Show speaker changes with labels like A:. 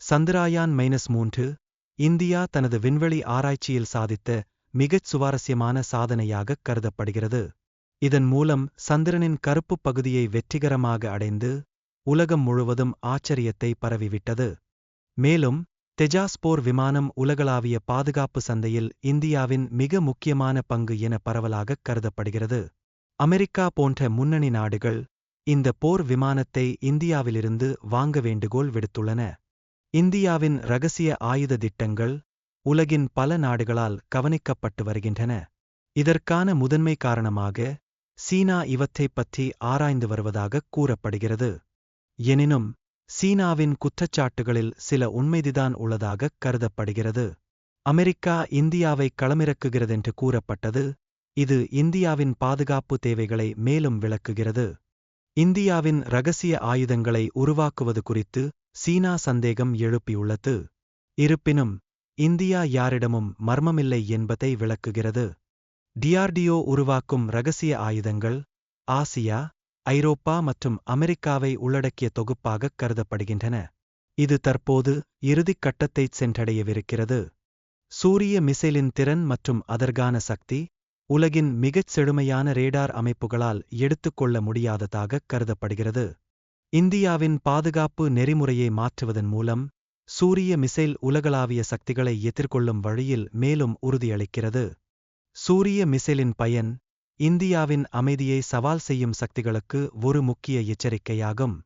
A: Chandrayaan minus மூன்று India தனது விண்வெளி ஆராய்ச்சியில் சாதித்த மிகச் சுவாரஸ்யமான சாதனையாகக் கருதப்படுகிறது. இதன் மூலம் சந்திரனின் கருப்புப் பகுதியை வெற்றிகரமாக அடைந்து உலகம் முழுவதும் ஆச்சரியத்தை பரவிவிட்டது. மேலும் தெஜாஸ் போர் விமானம் உலகளாவிய பாதுகாப்பு சந்தையில் இந்தியாவின் மிக முக்கியமான பங்கு என பரவலாகக் கருதப்படுகிறது. அமெரிக்கா போன்ற முன்னணி நாடுகள் இந்த போர் விமானத்தை இந்தியாவிலிருந்து வாங்க வேண்டுகோள் விடுத்துள்ளன. இந்தியாவின் ரகசிய ஆயுத திட்டங்கள் உலகின் பல நாடுகளால் கவனிக்கப்பட்டு வருகின்றன. இதற்கான முதன்மை காரணமாக சீனா இவற்றைப் பற்றி ஆராய்ந்து வருவதாகக் கூறப்படுகிறது. எனினும் சீனாவின் குற்றச்சாட்டுகளில் சில உண்மைதிதான் உள்ளதாகக் கருதப்படுகிறது. அமெரிக்கா இந்தியாவை களமிறக்குகிறதென்று கூறப்பட்டது இது இந்தியாவின் பாதுகாப்பு தேவைகளை மேலும் விளக்குகிறது. இந்தியாவின் ரகசிய ஆயுதங்களை உருவாக்குவது குறித்து சீனா சந்தேகம் எழுப்பியுள்ளது. இருப்பினும் இந்தியா யாரிடமும் மர்மமில்லை என்பதை விளக்குகிறது. டிஆர்டிஓ உருவாக்கும் ரகசிய ஆயுதங்கள் ஆசியா ஐரோப்பா மற்றும் அமெரிக்காவை உள்ளடக்கிய தொகுப்பாகக் கருதப்படுகின்றன. இது தற்போது இறுதிக் கட்டத்தைச் சென்றடையவிருக்கிறது. சூரிய மிசைலின் திறன் மற்றும் அதற்கான சக்தி உலகின் மிகச் செழுமையான ரேடார் அமைப்புகளால் எடுத்துக்கொள்ள முடியாததாகக் கருதப்படுகிறது. இந்தியாவின் பாதுகாப்பு நெறிமுறையை மாற்றுவதன் மூலம் சூரிய மிசைல் உலகளாவிய சக்திகளை எதிர்கொள்ளும் வழியில் மேலும் உறுதியளிக்கிறது. சூரிய மிசைலின் பயன் இந்தியாவின் அமைதியை சவால் செய்யும் சக்திகளுக்கு ஒரு முக்கிய எச்சரிக்கையாகும்.